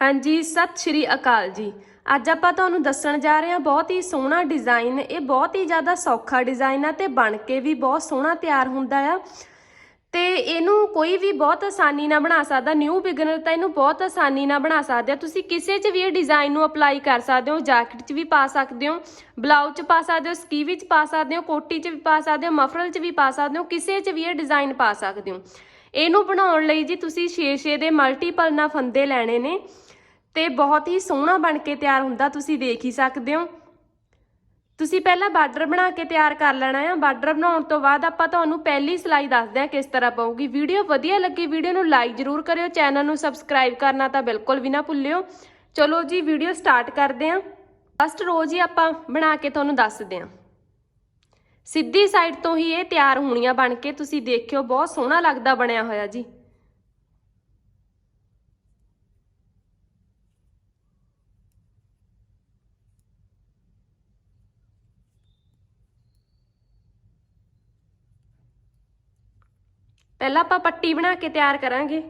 ਹਾਂਜੀ, ਸਤਿ ਸ਼੍ਰੀ ਅਕਾਲ ਜੀ। ਅੱਜ ਆਪਾਂ ਤੁਹਾਨੂੰ ਦੱਸਣ ਜਾ ਰਹੇ ਹਾਂ, ਬਹੁਤ ਹੀ ਸੋਹਣਾ ਡਿਜ਼ਾਈਨ ਇਹ ਬਹੁਤ ਹੀ ਜ਼ਿਆਦਾ ਸੌਖਾ ਡਿਜ਼ਾਈਨ ਆ ਤੇ ਬਣ ਕੇ ਵੀ ਬਹੁਤ ਸੋਹਣਾ ਤਿਆਰ ਹੁੰਦਾ ਆ। ਤੇ ਇਹਨੂੰ ਕੋਈ ਵੀ ਬਹੁਤ ਆਸਾਨੀ ਨਾਲ ਬਣਾ ਸਕਦਾ ਨਿਊ ਬਿਗਨਰ ਤਾਂ ਇਹਨੂੰ ਬਹੁਤ ਆਸਾਨੀ ਨਾਲ ਬਣਾ ਸਕਦੇ ਆ। ਤੁਸੀਂ ਕਿਸੇ 'ਚ ਵੀ ਇਹ ਡਿਜ਼ਾਈਨ ਨੂੰ ਅਪਲਾਈ ਕਰ ਸਕਦੇ ਹੋ ਜੈਕਟ 'ਚ ਵੀ ਪਾ ਸਕਦੇ ਹੋ ਬਲਾਊਜ਼ 'ਚ ਪਾ ਸਕਦੇ ਹੋ ਸਕੀਵੀ 'ਚ ਪਾ ਸਕਦੇ ਹੋ, ਕੋਟੀ 'ਚ ਵੀ ਪਾ ਸਕਦੇ ਹੋ ਮਫਰਲ 'ਚ ਵੀ ਪਾ ਸਕਦੇ ਹੋ, ਕਿਸੇ 'ਚ ਵੀ ਇਹ ਡਿਜ਼ਾਈਨ ਪਾ ਸਕਦੇ ਹੋ। ਇਹਨੂੰ ਬਣਾਉਣ ਲਈ ਜੀ ਤੁਸੀਂ 6-6 ਦੇ ਮਲਟੀਪਲ ਨਾ ਫੰਦੇ ਲੈਣੇ ਨੇ। ਤੇ ਬਹੁਤ ਹੀ ਸੋਹਣਾ ਬਣ ਕੇ ਤਿਆਰ ਹੁੰਦਾ, ਤੁਸੀਂ ਦੇਖ ਹੀ ਸਕਦੇ ਹੋ। ਤੁਸੀਂ ਪਹਿਲਾਂ ਬਾਰਡਰ ਬਣਾ ਕੇ ਤਿਆਰ ਕਰ ਲੈਣਾ ਆ। ਬਾਰਡਰ ਬਣਾਉਣ ਤੋਂ ਬਾਅਦ ਆਪਾਂ ਤੁਹਾਨੂੰ ਪਹਿਲੀ ਸਿਲਾਈ ਦੱਸਦੇ ਹਾਂ ਕਿਸ ਤਰ੍ਹਾਂ ਪਾਉਗੀ ਵੀਡੀਓ ਵਧੀਆ ਲੱਗੀ, ਵੀਡੀਓ ਨੂੰ ਲਾਈਕ ਜ਼ਰੂਰ ਕਰਿਓ, ਚੈਨਲ ਨੂੰ ਸਬਸਕ੍ਰਾਈਬ ਕਰਨਾ ਤਾਂ ਬਿਲਕੁਲ ਵੀ ਨਾ ਭੁੱਲਿਓ। ਚਲੋ ਜੀ, ਵੀਡੀਓ ਸਟਾਰਟ ਕਰਦੇ ਹਾਂ। ਫਸਟ ਰੋਜ਼ ਹੀ ਆਪਾਂ ਬਣਾ ਕੇ ਤੁਹਾਨੂੰ ਦੱਸਦੇ ਹਾਂ। ਸਿੱਧੀ ਸਾਈਡ ਤੋਂ ਹੀ ਇਹ ਤਿਆਰ ਹੋਣੀਆਂ ਬਣ ਕੇ, ਤੁਸੀਂ ਦੇਖਿਓ, ਬਹੁਤ ਸੋਹਣਾ ਲੱਗਦਾ ਬਣਿਆ ਹੋਇਆ ਜੀ। ਪਹਿਲਾਂ ਆਪਾਂ ਪੱਟੀ ਬਣਾ ਕੇ ਤਿਆਰ ਕਰਾਂਗੇ।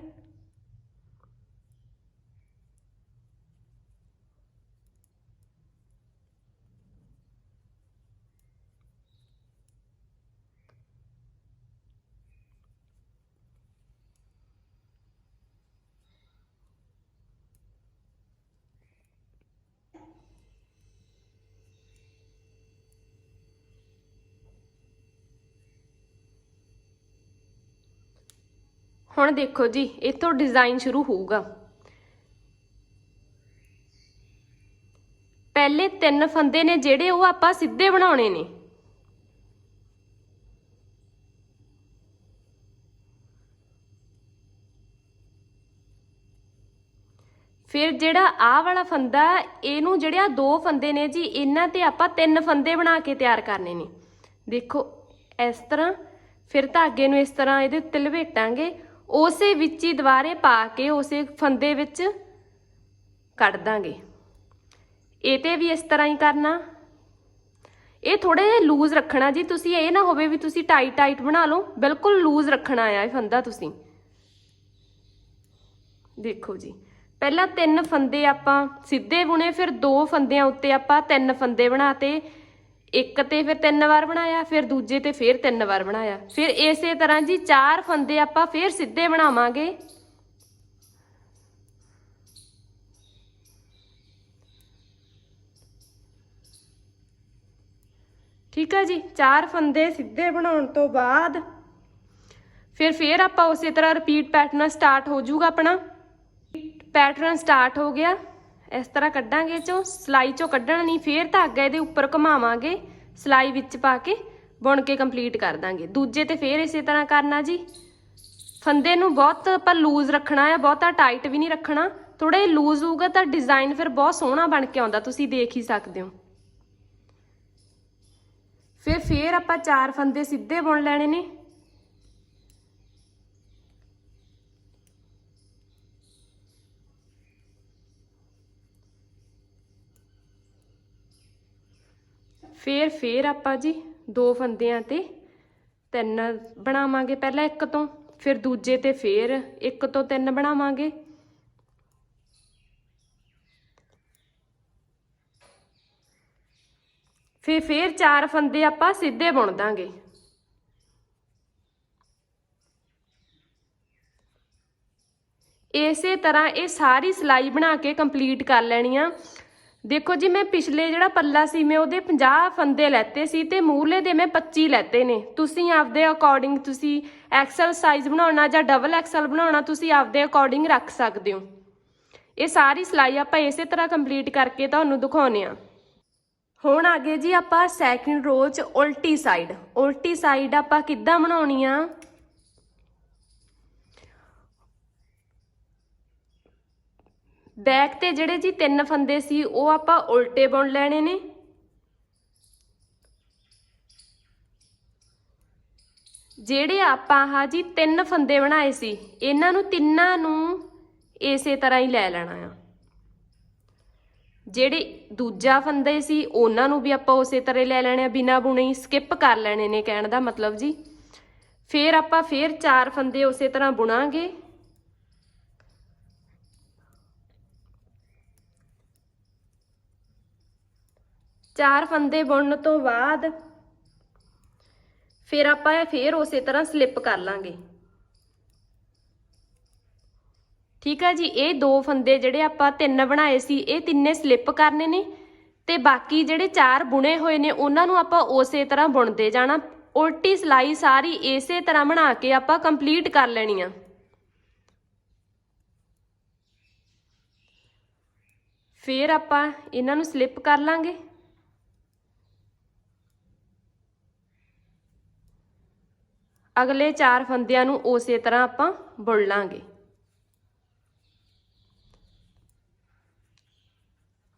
ਹੁਣ ਦੇਖੋ ਜੀ ਇੱਥੋਂ ਡਿਜ਼ਾਈਨ ਸ਼ੁਰੂ ਹੋਊਗਾ। ਪਹਿਲੇ ਤਿੰਨ ਫੰਦੇ ਨੇ ਜਿਹੜੇ ਉਹ ਆਪਾਂ ਸਿੱਧੇ ਬਣਾਉਣੇ ਨੇ। ਫਿਰ ਜਿਹੜਾ ਆਹ ਵਾਲਾ ਫੰਦਾ, ਇਹਨੂੰ ਜਿਹੜਿਆ ਦੋ ਫੰਦੇ ਨੇ ਜੀ, ਇਹਨਾਂ ਤੇ ਆਪਾਂ ਤਿੰਨ ਫੰਦੇ ਬਣਾ ਕੇ ਤਿਆਰ ਕਰਨੇ ਨੇ। ਦੇਖੋ, ਇਸ ਤਰ੍ਹਾਂ, ਫਿਰ ਧਾਗੇ ਨੂੰ ਇਸ ਤਰ੍ਹਾਂ ਇਹਦੇ ਉੱਤੇ ਲਪੇਟਾਂਗੇ। ਉਸੇ ਵਿੱਚ ਹੀ ਦੁਬਾਰੇ ਪਾ ਕੇ ਉਸੇ ਫੰਦੇ ਵਿੱਚ ਕੱਢ ਦਾਂਗੇ। ਇਹ ਤੇ ਵੀ ਇਸ ਤਰ੍ਹਾਂ ਹੀ ਕਰਨਾ। ਇਹ ਥੋੜੇ ਜਿਹਾ ਲੂਜ਼ ਰੱਖਣਾ ਜੀ। ਤੁਸੀਂ ਇਹ ਨਾ ਹੋਵੇ ਵੀ ਤੁਸੀਂ ਟਾਈਟ ਟਾਈਟ ਬਣਾ ਲਓ। ਬਿਲਕੁਲ ਲੂਜ਼ ਰੱਖਣਾ ਆ ਇਹ ਫੰਦਾ ਤੁਸੀਂ। ਦੇਖੋ ਜੀ। ਪਹਿਲਾਂ ਤਿੰਨ ਫੰਦੇ ਆਪਾਂ ਸਿੱਧੇ ਬੁਣੇ, ਫਿਰ ਦੋ ਫੰਦਿਆਂ ਉੱਤੇ ਆਪਾਂ ਤਿੰਨ ਫੰਦੇ ਬਣਾਤੇ। ਇੱਕ ਤੇ ਫਿਰ ਤਿੰਨ ਵਾਰ ਬਣਾਇਆ, ਫਿਰ ਦੂਜੇ ਤੇ ਫਿਰ ਤਿੰਨ ਵਾਰ ਬਣਾਇਆ। ਫਿਰ ਇਸੇ ਤਰ੍ਹਾਂ ਜੀ ਚਾਰ ਫੰਦੇ ਆਪਾਂ ਫਿਰ ਸਿੱਧੇ ਬਣਾਵਾਂਗੇ। ਠੀਕ ਹੈ ਜੀ, ਚਾਰ ਫੰਦੇ ਸਿੱਧੇ ਬਣਾਉਣ ਤੋਂ ਬਾਅਦ ਫਿਰ ਫਿਰ ਆਪਾਂ ਉਸੇ ਤਰ੍ਹਾਂ ਰਿਪੀਟ ਪੈਟਰਨ ਸਟਾਰਟ ਹੋ ਜਾਊਗਾ ਆਪਣਾ। ਪੈਟਰਨ ਸਟਾਰਟ ਹੋ ਗਿਆ। ਇਸ ਤਰ੍ਹਾਂ ਕੱਢਾਂਗੇ ਚੋਂ, ਸਲਾਈ ਚੋਂ ਕੱਢਣ ਨਹੀਂ, ਫੇਰ ਧਾਗਾ ਇਹਦੇ ਉੱਪਰ ਘੁਮਾਵਾਂਗੇ, ਸਲਾਈ ਵਿੱਚ ਪਾ ਕੇ ਬੁਣ ਕੇ ਕੰਪਲੀਟ ਕਰ ਦਾਂਗੇ। ਦੂਜੇ ਤੇ ਫੇਰ ਇਸੇ ਤਰ੍ਹਾਂ ਕਰਨਾ ਜੀ। ਫੰਦੇ ਨੂੰ ਬਹੁਤ ਆਪਾਂ ਲੂਜ਼ ਰੱਖਣਾ ਹੈ ਬਹੁਤਾ ਟਾਈਟ ਵੀ ਨਹੀਂ ਰੱਖਣਾ। ਥੋੜਾ ਜਿਹਾ ਲੂਜ਼ ਹੋਊਗਾ ਤਾਂ ਡਿਜ਼ਾਈਨ ਫਿਰ ਬਹੁਤ ਸੋਹਣਾ ਬਣ ਕੇ ਆਉਂਦਾ, ਤੁਸੀਂ ਦੇਖ ਹੀ ਸਕਦੇ ਹੋ। ਫਿਰ ਫੇਰ ਆਪਾਂ ਚਾਰ ਫੰਦੇ ਸਿੱਧੇ ਬੁਣ ਲੈਣੇ ਨੇ। ਫੇਰ ਫੇਰ ਆਪਾਂ ਜੀ ਦੋ ਫੰਦਿਆਂ ਤੇ ਤਿੰਨ ਬਣਾਵਾਂਗੇ ਪਹਿਲਾਂ ਇੱਕ ਤੋਂ, ਫਿਰ ਦੂਜੇ ਤੇ ਫੇਰ ਇੱਕ ਤੋਂ ਤਿੰਨ ਬਣਾਵਾਂਗੇ। ਫਿਰ, ਫੇਰ ਚਾਰ ਫੰਦੇ ਆਪਾਂ ਸਿੱਧੇ ਬੁਣ ਦਾਂਗੇ। ਇਸੇ ਤਰ੍ਹਾਂ ਇਹ ਸਾਰੀ ਸਿਲਾਈ ਬਣਾ ਕੇ ਕੰਪਲੀਟ ਕਰ ਲੈਣੀ ਆ। ਦੇਖੋ ਜੀ, ਮੈਂ ਪਿਛਲੇ ਜਿਹੜਾ ਪੱਲਾ ਸੀ, ਮੈਂ ਉਹਦੇ 50 ਫੰਦੇ ਲੈਤੇ ਸੀ ਤੇ ਮੂਹਲੇ ਦੇ ਮੈਂ 25 ਲੈਤੇ ਨੇ। ਤੁਸੀਂ ਆਪਦੇ ਅਕੋਰਡਿੰਗ ਤੁਸੀਂ ਐਕਸਲ ਸਾਈਜ਼ ਬਣਾਉਣਾ ਜਾਂ ਡਬਲ ਐਕਸਲ ਬਣਾਉਣਾ, ਤੁਸੀਂ ਆਪਦੇ ਅਕੋਰਡਿੰਗ ਰੱਖ ਸਕਦੇ ਹੋ। ਇਹ ਸਾਰੀ ਸਿਲਾਈ ਆਪਾਂ ਇਸੇ ਤਰ੍ਹਾਂ ਕੰਪਲੀਟ ਕਰਕੇ ਤੁਹਾਨੂੰ ਦਿਖਾਉਨੇ ਆ ਹੁਣ ਅੱਗੇ ਜੀ ਆਪਾਂ ਸੈਕਿੰਡ ਰੋਜ਼ ਉਲਟੀ ਸਾਈਡ ਉਲਟੀ ਸਾਈਡ ਆਪਾਂ ਕਿੱਦਾਂ ਬਣਾਉਣੀ ਆ? ਬੈਕ ਤੇ ਜਿਹੜੇ ਜੀ ਤਿੰਨ ਫੰਦੇ ਸੀ, ਉਹ ਆਪਾਂ ਉਲਟੇ ਬੁਣ ਲੈਣੇ ਨੇ। ਜਿਹੜੇ ਆਪਾਂ ਆਹ ਜੀ ਤਿੰਨ ਫੰਦੇ ਬਣਾਏ ਸੀ, ਇਹਨਾਂ ਨੂੰ ਤਿੰਨਾਂ ਨੂੰ ਇਸੇ ਤਰ੍ਹਾਂ ਹੀ ਲੈ ਲੈਣਾ ਆ। ਜਿਹੜੇ ਦੂਜਾ ਫੰਦੇ ਸੀ, ਉਹਨਾਂ ਨੂੰ ਵੀ ਆਪਾਂ ਉਸੇ ਤਰ੍ਹਾਂ ਹੀ ਲੈ ਲੈਣੇ ਆ, ਬਿਨਾ ਬੁਣੇ ਹੀ ਸਕਿਪ ਕਰ ਲੈਣੇ ਨੇ ਕਹਿਣ ਦਾ ਮਤਲਬ ਜੀ। ਫੇਰ ਆਪਾਂ ਫੇਰ ਚਾਰ ਫੰਦੇ ਉਸੇ ਤਰ੍ਹਾਂ ਬੁਣਾਂਗੇ। ਚਾਰ ਫੰਦੇ ਬੁਣਨ ਤੋਂ ਬਾਅਦ ਫਿਰ ਆਪਾਂ ਇਹ ਫੇਰ ਉਸੇ ਤਰ੍ਹਾਂ ਸਲਿੱਪ ਕਰ ਲਾਂਗੇ। ਠੀਕ ਆ ਜੀ, ਇਹ ਦੋ ਫੰਦੇ ਜਿਹੜੇ ਆਪਾਂ ਤਿੰਨ ਬਣਾਏ ਸੀ, ਇਹ ਤਿੰਨੇ ਸਲਿੱਪ ਕਰਨੇ ਨੇ ਤੇ ਬਾਕੀ ਜਿਹੜੇ ਚਾਰ ਬੁਣੇ ਹੋਏ ਨੇ, ਉਹਨਾਂ ਨੂੰ ਆਪਾਂ ਉਸੇ ਤਰ੍ਹਾਂ ਬੁਣਦੇ ਜਾਣਾ। ਉਲਟੀ ਸਲਾਈ ਸਾਰੀ ਇਸੇ ਤਰ੍ਹਾਂ ਬਣਾ ਕੇ ਆਪਾਂ ਕੰਪਲੀਟ ਕਰ ਲੈਣੀ ਆ। ਫਿਰ ਆਪਾਂ ਇਹਨਾਂ ਨੂੰ ਸਲਿੱਪ ਕਰ ਲਾਂਗੇ। ਅਗਲੇ ਚਾਰ ਫੰਦਿਆਂ ਨੂੰ ਉਸੇ ਤਰ੍ਹਾਂ ਆਪਾਂ ਬੁਣ ਲਾਂਗੇ।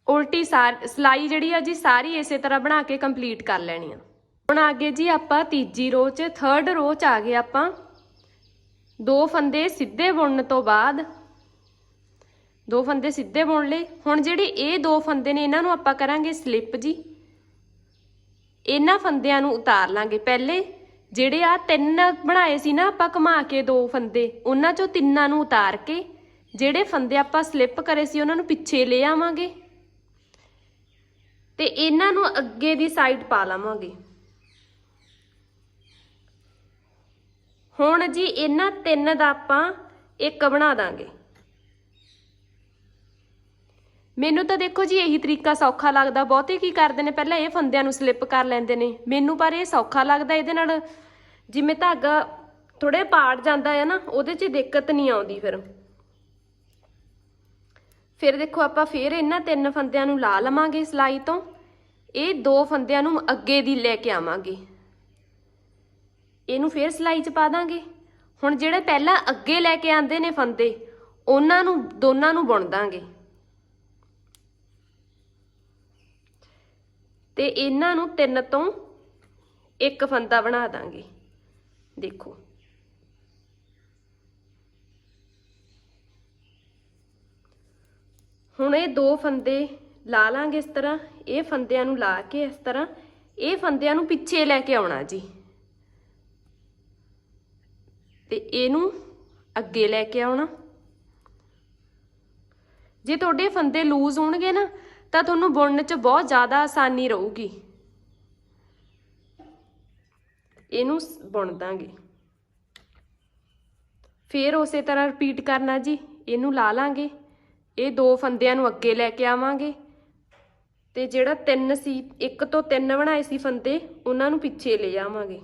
ਉਲਟੀ ਸਾਰ ਸਲਾਈ ਜਿਹੜੀ ਆ ਜੀ, ਸਾਰੀ ਇਸੇ ਤਰ੍ਹਾਂ ਬਣਾ ਕੇ ਕੰਪਲੀਟ ਕਰ ਲੈਣੀ ਆ। ਹੁਣ ਅੱਗੇ ਜੀ ਆਪਾਂ ਤੀਜੀ ਰੋ 'ਚ ਥਰਡ ਰੋ 'ਚ ਆ ਗਏ ਆਪਾਂ। ਦੋ ਫੰਦੇ ਸਿੱਧੇ ਬੁਣਨ ਤੋਂ ਬਾਅਦ, ਦੋ ਫੰਦੇ ਸਿੱਧੇ ਬੁਣ ਲਏ। ਹੁਣ ਜਿਹੜੇ ਇਹ ਦੋ ਫੰਦੇ ਨੇ, ਇਹਨਾਂ ਨੂੰ ਆਪਾਂ ਕਰਾਂਗੇ ਸਲਿੱਪ ਜੀ। ਇਹਨਾਂ ਫੰਦਿਆਂ ਨੂੰ ਉਤਾਰ ਲਾਂਗੇ। ਪਹਿਲੇ ਜਿਹੜੇ ਆ ਤਿੰਨ ਬਣਾਏ ਸੀ ਨਾ ਆਪਾਂ ਘੁਮਾ ਕੇ ਦੋ ਫੰਦੇ, ਉਹਨਾਂ ਚੋਂ ਤਿੰਨਾਂ ਨੂੰ ਉਤਾਰ ਕੇ ਜਿਹੜੇ ਫੰਦੇ ਆਪਾਂ ਸਲਿੱਪ ਕਰੇ ਸੀ ਉਹਨਾਂ ਨੂੰ ਪਿੱਛੇ ਲੈ ਆਵਾਂਗੇ ਤੇ ਇਹਨਾਂ ਨੂੰ ਅੱਗੇ ਦੀ ਸਾਈਡ ਪਾ ਲਾਵਾਂਗੇ। ਹੁਣ ਜੀ ਇਹਨਾਂ ਤਿੰਨ ਦਾ ਆਪਾਂ ਇੱਕ ਬਣਾ ਦਾਂਗੇ। ਮੈਨੂੰ ਤਾਂ ਦੇਖੋ ਜੀ ਇਹੀ ਤਰੀਕਾ ਸੌਖਾ ਲੱਗਦਾ। ਬਹੁਤੇ ਕੀ ਕਰਦੇ ਨੇ? ਪਹਿਲਾਂ ਇਹ ਫੰਦਿਆਂ ਨੂੰ ਸਲਿੱਪ ਕਰ ਲੈਂਦੇ ਨੇ। ਮੈਨੂੰ ਪਰ ਇਹ ਸੌਖਾ ਲੱਗਦਾ ਇਹਦੇ ਨਾਲ। ਜਿਵੇਂ ਧਾਗਾ ਥੋੜੇ ਪਾੜ ਜਾਂਦਾ ਹੈ ਨਾ, ਉਹਦੇ 'ਚ ਦਿੱਕਤ ਨਹੀਂ ਆਉਂਦੀ ਫਿਰ। ਫਿਰ ਦੇਖੋ ਆਪਾਂ ਫਿਰ ਇਹਨਾਂ ਤਿੰਨ ਫੰਦਿਆਂ ਨੂੰ ਲਾ ਲਵਾਂਗੇ ਸਲਾਈ ਤੋਂ। ਇਹ ਦੋ ਫੰਦਿਆਂ ਨੂੰ ਅੱਗੇ ਦੀ ਲੈ ਕੇ ਆਵਾਂਗੇ। ਇਹਨੂੰ ਫਿਰ ਸਲਾਈ 'ਚ ਪਾ ਦਾਂਗੇ। ਹੁਣ ਜਿਹੜੇ ਪਹਿਲਾਂ ਅੱਗੇ ਲੈ ਕੇ ਆਂਦੇ ਨੇ ਫੰਦੇ, ਉਹਨਾਂ ਨੂੰ, ਦੋਨਾਂ ਨੂੰ ਬੁਣ ਦਾਂਗੇ। ਤੇ ਇਹਨਾਂ ਨੂੰ ਤਿੰਨ ਤੋਂ ਇੱਕ ਫੰਦਾ ਬਣਾ ਦਾਂਗੇ। ਦੇਖੋ। ਹੁਣ ਇਹ ਦੋ ਫੰਦੇ ਲਾ ਲਾਂਗੇ ਇਸ ਤਰ੍ਹਾਂ। ਇਹ ਫੰਦਿਆਂ ਨੂੰ ਲਾ ਕੇ ਇਸ ਤਰ੍ਹਾਂ। ਇਹ ਫੰਦਿਆਂ ਨੂੰ ਪਿੱਛੇ ਲੈ ਕੇ ਆਉਣਾ ਜੀ। ਤੇ ਇਹਨੂੰ ਅੱਗੇ ਲੈ ਕੇ ਆਉਣਾ। ਜੇ ਤੁਹਾਡੇ ਫੰਦੇ ਲੂਜ਼ ਹੋਣਗੇ ਨਾ ਤਾਂ ਤੁਹਾਨੂੰ ਬੁਣਨ 'ਚ ਬਹੁਤ ਜ਼ਿਆਦਾ ਆਸਾਨੀ ਰਹੂਗੀ। ਇਹਨੂੰ ਸ- ਬੁਣ ਦਾਂਗੇ। ਫਿਰ ਉਸੇ ਤਰ੍ਹਾਂ ਰਿਪੀਟ ਕਰਨਾ ਜੀ। ਇਹਨੂੰ ਲਾ ਲਾਂਗੇ। ਇਹ ਦੋ ਫੰਦਿਆਂ ਨੂੰ ਅੱਗੇ ਲੈ ਕੇ ਆਵਾਂਗੇ। ਤੇ ਜਿਹੜਾ ਤਿੰਨ ਸੀ, ਇੱਕ ਤੋਂ ਤਿੰਨ ਬਣਾਏ ਸੀ ਫੰਦੇ, ਉਹਨਾਂ ਨੂੰ ਪਿੱਛੇ ਲੈ ਆਵਾਂਗੇ।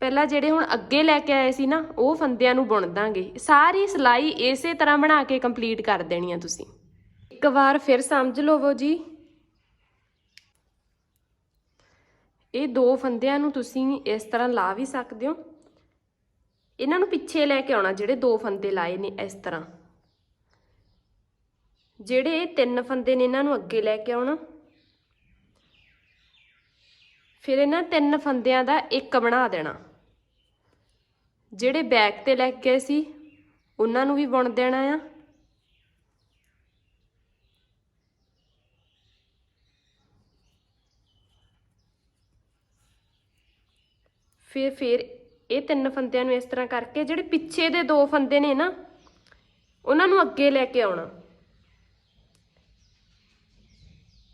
ਪਹਿਲਾਂ ਜਿਹੜੇ ਹੁਣ ਅੱਗੇ ਲੈ ਕੇ ਆਏ ਸੀ ਨਾ, ਉਹ ਫੰਦਿਆਂ ਨੂੰ ਬੁਣ ਦਾਂਗੇ। ਸਾਰੀ ਸਿਲਾਈ ਇਸੇ ਤਰ੍ਹਾਂ ਬਣਾ ਕੇ ਕੰਪਲੀਟ ਕਰ ਦੇਣੀ ਆ ਤੁਸੀਂ। ਇੱਕ ਵਾਰ ਫਿਰ ਸਮਝ ਲਵੋ ਜੀ। ਇਹ ਦੋ ਫੰਦਿਆਂ ਨੂੰ ਤੁਸੀਂ ਇਸ ਤਰ੍ਹਾਂ ਲਾ ਵੀ ਸਕਦੇ ਹੋ। ਇਹਨਾਂ ਨੂੰ ਪਿੱਛੇ ਲੈ ਕੇ ਆਉਣਾ, ਜਿਹੜੇ ਦੋ ਫੰਦੇ ਲਾਏ ਨੇ ਇਸ ਤਰ੍ਹਾਂ। ਜਿਹੜੇ ਤਿੰਨ ਫੰਦੇ ਨੇ, ਇਹਨਾਂ ਨੂੰ ਅੱਗੇ ਲੈ ਕੇ ਆਉਣਾ। ਫਿਰ ਇਹਨਾਂ ਤਿੰਨ ਫੰਦਿਆਂ ਦਾ ਇੱਕ ਬਣਾ ਦੇਣਾ। ਜਿਹੜੇ ਬੈਕ ਤੇ ਲੈ ਕੇ ਗਏ ਸੀ, ਉਹਨਾਂ ਨੂੰ ਵੀ ਬੁਣ ਦੇਣਾ ਆ। ਫਿਰ ਫਿਰ ਇਹ ਤਿੰਨ ਫੰਦਿਆਂ ਨੂੰ ਇਸ ਤਰ੍ਹਾਂ ਕਰਕੇ ਜਿਹੜੇ ਪਿੱਛੇ ਦੇ ਦੋ ਫੰਦੇ ਨੇ ਨਾ, ਉਹਨਾਂ ਨੂੰ ਅੱਗੇ ਲੈ ਕੇ ਆਉਣਾ।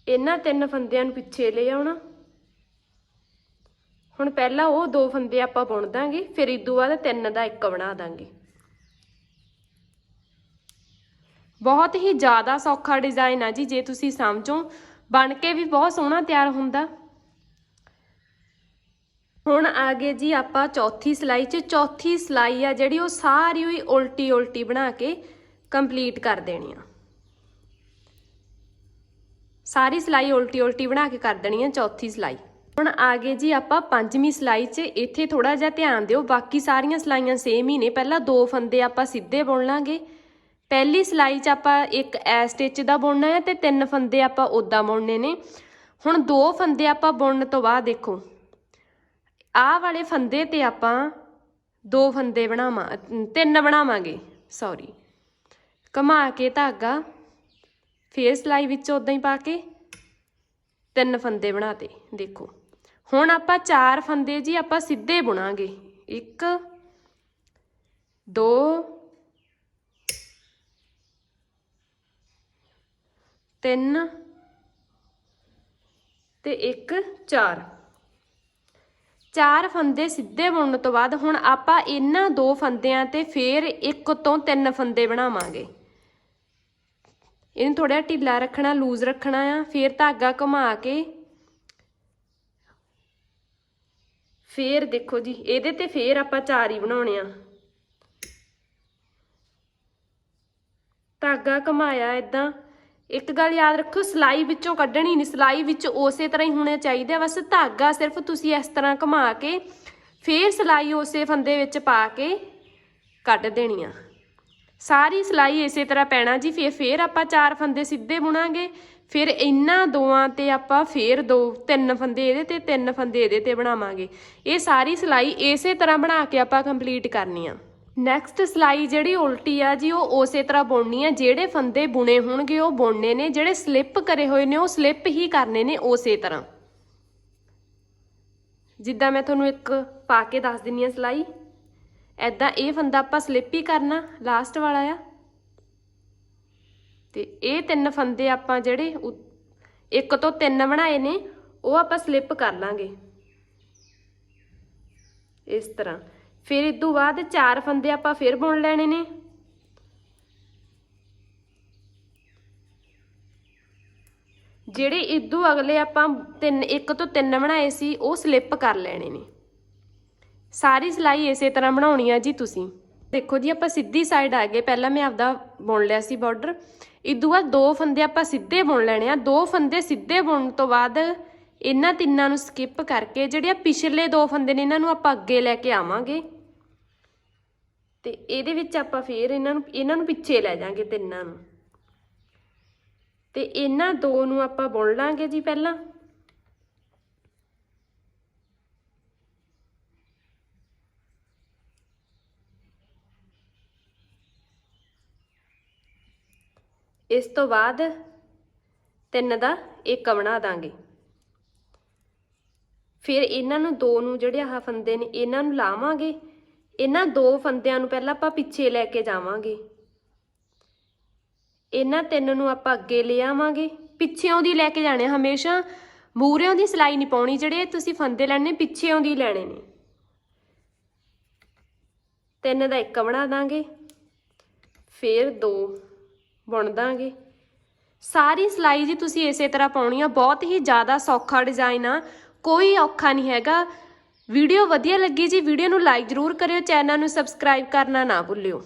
ਇਹਨਾਂ ਤਿੰਨ ਫੰਦਿਆਂ ਨੂੰ ਪਿੱਛੇ ਲੈ ਆਉਣਾ। ਹੁਣ ਪਹਿਲਾਂ ਉਹ ਦੋ ਫੰਦੇ ਆਪਾਂ ਬੁਣ ਦਾਂਗੇ, ਫਿਰ ਇਦੋਂ ਬਾਅਦ ਤਿੰਨ ਦਾ ਇੱਕ ਬਣਾ ਦਾਂਗੇ। ਬਹੁਤ ਹੀ ਜ਼ਿਆਦਾ ਸੌਖਾ ਡਿਜ਼ਾਈਨ ਆ ਜੀ, ਜੇ ਤੁਸੀਂ ਸਮਝੋ। ਬਣ ਕੇ ਵੀ ਬਹੁਤ ਸੋਹਣਾ ਤਿਆਰ ਹੁੰਦਾ। ਹੁਣ ਆ ਗਏ ਜੀ ਆਪਾਂ ਚੌਥੀ ਸਿਲਾਈ 'ਚ। ਚੌਥੀ ਸਿਲਾਈ ਆ ਜਿਹੜੀ ਉਹ ਸਾਰੀ ਹੋਈ ਉਲਟੀ ਉਲਟੀ ਬਣਾ ਕੇ ਕੰਪਲੀਟ ਕਰ ਦੇਣੀ ਆ। ਸਾਰੀ ਸਿਲਾਈ ਉਲਟੀ ਉਲਟੀ ਬਣਾ ਕੇ ਕਰ ਦੇਣੀ ਆ ਚੌਥੀ ਸਿਲਾਈ। ਹੁਣ ਆ ਗਏ ਜੀ ਆਪਾਂ ਪੰਜਵੀਂ ਸਿਲਾਈ 'ਚ। ਇੱਥੇ ਥੋੜਾ ਜਿਹਾ ਧਿਆਨ ਦਿਓ। ਬਾਕੀ ਸਾਰੀਆਂ ਸਿਲਾਈਆਂ ਸੇਮ ਹੀ ਨੇ। ਪਹਿਲਾਂ ਦੋ ਫੰਦੇ ਆਪਾਂ ਸਿੱਧੇ ਬੁਣ ਲਾਂਗੇ। ਪਹਿਲੀ ਸਿਲਾਈ 'ਚ ਆਪਾਂ ਇੱਕ ਐ ਸਟਿਚ ਦਾ ਬੁਣਨਾ ਹੈ ਤੇ ਤਿੰਨ ਫੰਦੇ ਆਪਾਂ ਉਦਾਂ ਬੁਣਨੇ ਨੇ। ਹੁਣ ਦੋ ਫੰਦੇ ਆਪਾਂ ਬੁਣਨ ਤੋਂ ਬਾਅਦ ਦੇਖੋ। ਆਹ ਵਾਲੇ ਫੰਦੇ ਤੇ ਆਪਾਂ ਦੋ ਫੰਦੇ ਬਣਾਵਾਂ, ਤਿੰਨ ਬਣਾਵਾਂਗੇ ਸੌਰੀ ਕਮਾ ਕੇ ਧਾਗਾ, ਫੇਰ ਸਲਾਈ ਵਿੱਚ ਉਦਾਂ ਹੀ ਪਾ ਕੇ ਤਿੰਨ ਫੰਦੇ ਬਣਾਤੇ ਦੇਖੋ। ਹੁਣ ਆਪਾਂ ਚਾਰ ਫੰਦੇ ਜੀ ਆਪਾਂ ਸਿੱਧੇ ਬੁਣਾਂਗੇ। ਇੱਕ, ਦੋ, ਤਿੰਨ ਤੇ ਇੱਕ 4 ਚਾਰ ਫੰਦੇ ਸਿੱਧੇ ਬਣਨ ਤੋਂ ਬਾਅਦ ਹੁਣ ਆਪਾਂ ਇਹਨਾਂ ਦੋ ਫੰਦਿਆਂ ਤੇ ਫੇਰ ਇੱਕ ਤੋਂ ਤਿੰਨ ਫੰਦੇ ਬਣਾਵਾਂਗੇ। ਇਹਨੂੰ ਥੋੜਾ ਢਿੱਲਾ ਰੱਖਣਾ, ਲੂਜ਼ ਰੱਖਣਾ ਆ, ਫੇਰ ਧਾਗਾ ਘੁਮਾ ਕੇ। ਫੇਰ ਦੇਖੋ ਜੀ, ਇਹਦੇ ਤੇ ਫੇਰ ਆਪਾਂ ਚਾਰ ਹੀ ਬਣਾਉਣੇ ਆ। ਧਾਗਾ ਘਮਾਇਆ ਇਦਾਂ ਇੱਕ ਗੱਲ ਯਾਦ ਰੱਖੋ ਸਲਾਈ ਵਿੱਚੋਂ ਕੱਢਣੀ ਨਹੀਂ, ਸਲਾਈ ਵਿੱਚ ਉਸੇ ਤਰ੍ਹਾਂ ਹੀ ਹੋਣਾ ਚਾਹੀਦਾ ਬਸ ਧਾਗਾ ਸਿਰਫ ਤੁਸੀਂ ਇਸ ਤਰ੍ਹਾਂ ਘੁਮਾ ਕੇ, ਫੇਰ ਸਲਾਈ ਉਸੇ ਫੰਦੇ ਵਿੱਚ ਪਾ ਕੇ ਕੱਢ ਦੇਣੀ ਆ। ਸਾਰੀ ਸਲਾਈ ਇਸੇ ਤਰ੍ਹਾਂ ਪੈਣਾ ਜੀ, ਫੇਰ ਫੇਰ ਆਪਾਂ ਚਾਰ ਫੰਦੇ ਸਿੱਧੇ ਬੁਣਾਂਗੇ, ਫਿਰ ਇਹਨਾਂ ਦੋਆਂ ਤੇ ਆਪਾਂ ਫੇਰ ਦੋ, ਤਿੰਨ ਫੰਦੇ ਇਹਦੇ ਤੇ, ਤਿੰਨ ਫੰਦੇ ਇਹਦੇ ਤੇ ਬਣਾਵਾਂਗੇ। ਇਹ ਸਾਰੀ ਸਲਾਈ ਇਸੇ ਤਰ੍ਹਾਂ ਬਣਾ ਕੇ ਆਪਾਂ ਕੰਪਲੀਟ ਕਰਨੀ ਆ। ਨੈਕਸਟ ਸਲਾਈ ਜਿਹੜੀ ਉਲਟੀ ਆ ਜੀ, ਉਹ ਉਸੇ ਤਰ੍ਹਾਂ ਬੁਣਨੀ ਆ। ਜਿਹੜੇ ਫੰਦੇ ਬੁਣੇ ਹੋਣਗੇ, ਉਹ ਬੁਣਨੇ ਨੇ। ਜਿਹੜੇ ਸਲਿੱਪ ਕਰੇ ਹੋਏ ਨੇ, ਉਹ ਸਲਿੱਪ ਹੀ ਕਰਨੇ ਨੇ ਉਸੇ ਤਰ੍ਹਾਂ। ਜਿੱਦਾਂ ਮੈਂ ਤੁਹਾਨੂੰ ਇੱਕ ਪਾ ਕੇ ਦੱਸ ਦਿੰਨੀ ਆ ਸਲਾਈ ਐਦਾਂ ਇਹ ਫੰਦਾ ਆਪਾਂ ਸਲਿੱਪ ਹੀ ਕਰਨਾ ਲਾਸਟ ਵਾਲਾ ਆ। ਤੇ ਇਹ ਤਿੰਨ ਫੰਦੇ ਆਪਾਂ ਜਿਹੜੇ ਇੱਕ ਤੋਂ ਤਿੰਨ ਬਣਾਏ ਨੇ, ਉਹ ਆਪਾਂ ਸਲਿੱਪ ਕਰ ਲਾਂਗੇ। ਇਸ ਤਰ੍ਹਾਂ। ਫਿਰ ਇਸ ਤੋਂ ਬਾਅਦ ਚਾਰ ਫੰਦੇ ਆਪਾਂ ਫਿਰ ਬੁਣ ਲੈਣੇ ਨੇ। ਜਿਹੜੇ ਇਦੋਂ ਅਗਲੇ ਆਪਾਂ ਤਿੰਨ, ਇੱਕ ਤੋਂ ਤਿੰਨ ਬਣਾਏ ਸੀ, ਉਹ ਸਲਿੱਪ ਕਰ ਲੈਣੇ ਨੇ। ਸਾਰੀ ਸਿਲਾਈ ਇਸੇ ਤਰ੍ਹਾਂ ਬਣਾਉਣੀ ਆ ਜੀ ਤੁਸੀਂ। ਦੇਖੋ ਜੀ, ਆਪਾਂ ਸਿੱਧੀ ਸਾਈਡ ਆ ਗਏ। ਪਹਿਲਾਂ ਮੈਂ ਆਪਦਾ ਬੁਣ ਲਿਆ ਸੀ ਬਾਰਡਰ ਇਦੋਂ ਬਾਅਦ ਦੋ ਫੰਦੇ ਆਪਾਂ ਸਿੱਧੇ ਬੁਣ ਲੈਣੇ ਆ। ਦੋ ਫੰਦੇ ਸਿੱਧੇ ਬੁਣਨ ਤੋਂ ਬਾਅਦ ਇਹਨਾਂ ਤਿੰਨਾਂ ਨੂੰ ਸਕਿਪ ਕਰਕੇ, ਜਿਹੜੇ ਆ ਪਿਛਲੇ ਦੋ ਫੰਦੇ ਨੇ, ਇਹਨਾਂ ਨੂੰ ਆਪਾਂ ਅੱਗੇ ਲੈ ਕੇ ਆਵਾਂਗੇ। ਤੇ ਇਹਦੇ ਵਿੱਚ ਆਪਾਂ ਫੇਰ ਇਹਨਾਂ ਨੂੰ ਇਹਨਾਂ ਨੂੰ ਪਿੱਛੇ ਲੈ ਜਾਾਂਗੇ ਤਿੰਨਾਂ ਨੂੰ। ਤੇ ਇਹਨਾਂ ਦੋ ਨੂੰ ਆਪਾਂ ਬੁਣ ਲਾਂਗੇ ਜੀ ਪਹਿਲਾਂ। ਇਸ ਤੋਂ ਬਾਅਦ ਤਿੰਨ ਦਾ ਇੱਕ ਬਣਾ ਦਾਂਗੇ। ਫਿਰ ਇਹਨਾਂ ਨੂੰ ਦੋ ਨੂੰ ਜਿਹੜੇ ਆਹ ਫੰਦੇ ਨੇ, ਇਹਨਾਂ ਨੂੰ ਲਾਵਾਂਗੇ। ਇਹਨਾਂ ਦੋ ਫੰਦਿਆਂ ਨੂੰ ਪਹਿਲਾਂ ਆਪਾਂ ਪਿੱਛੇ ਲੈ ਕੇ ਜਾਵਾਂਗੇ। ਇਹਨਾਂ ਤਿੰਨ ਨੂੰ ਆਪਾਂ ਅੱਗੇ ਲੈ ਆਵਾਂਗੇ। ਪਿੱਛੇੋਂ ਦੀ ਲੈ ਕੇ ਜਾਣੇ ਹਮੇਸ਼ਾ। ਮੂਰਿਆਂ ਦੀ ਸਲਾਈ ਨਹੀਂ ਪਾਉਣੀ ਜਿਹੜੇ ਤੁਸੀਂ ਫੰਦੇ ਲੈਣੇ ਪਿੱਛੇੋਂ ਦੀ ਲੈਣੇ ਨੇ। ਤਿੰਨ ਦਾ ਇੱਕ ਬਣਾ ਦਾਂਗੇ। ਫਿਰ ਦੋ ਬੁਣ ਦਾਂਗੇ। ਸਾਰੀ ਸਲਾਈ ਜੀ ਤੁਸੀਂ ਇਸੇ ਤਰ੍ਹਾਂ ਪਾਉਣੀ ਆ। ਬਹੁਤ ਹੀ ਜ਼ਿਆਦਾ ਸੌਖਾ ਡਿਜ਼ਾਈਨ ਆ। ਕੋਈ ਔਖਾ ਨਹੀਂ ਹੈਗਾ। ਵੀਡੀਓ ਵਧੀਆ ਲੱਗੀ ਜੀ, ਵੀਡੀਓ ਨੂੰ ਲਾਈਕ ਜ਼ਰੂਰ ਕਰਿਓ, ਚੈਨਲ ਨੂੰ ਸਬਸਕ੍ਰਾਈਬ ਕਰਨਾ ਨਾ ਭੁੱਲਿਓ।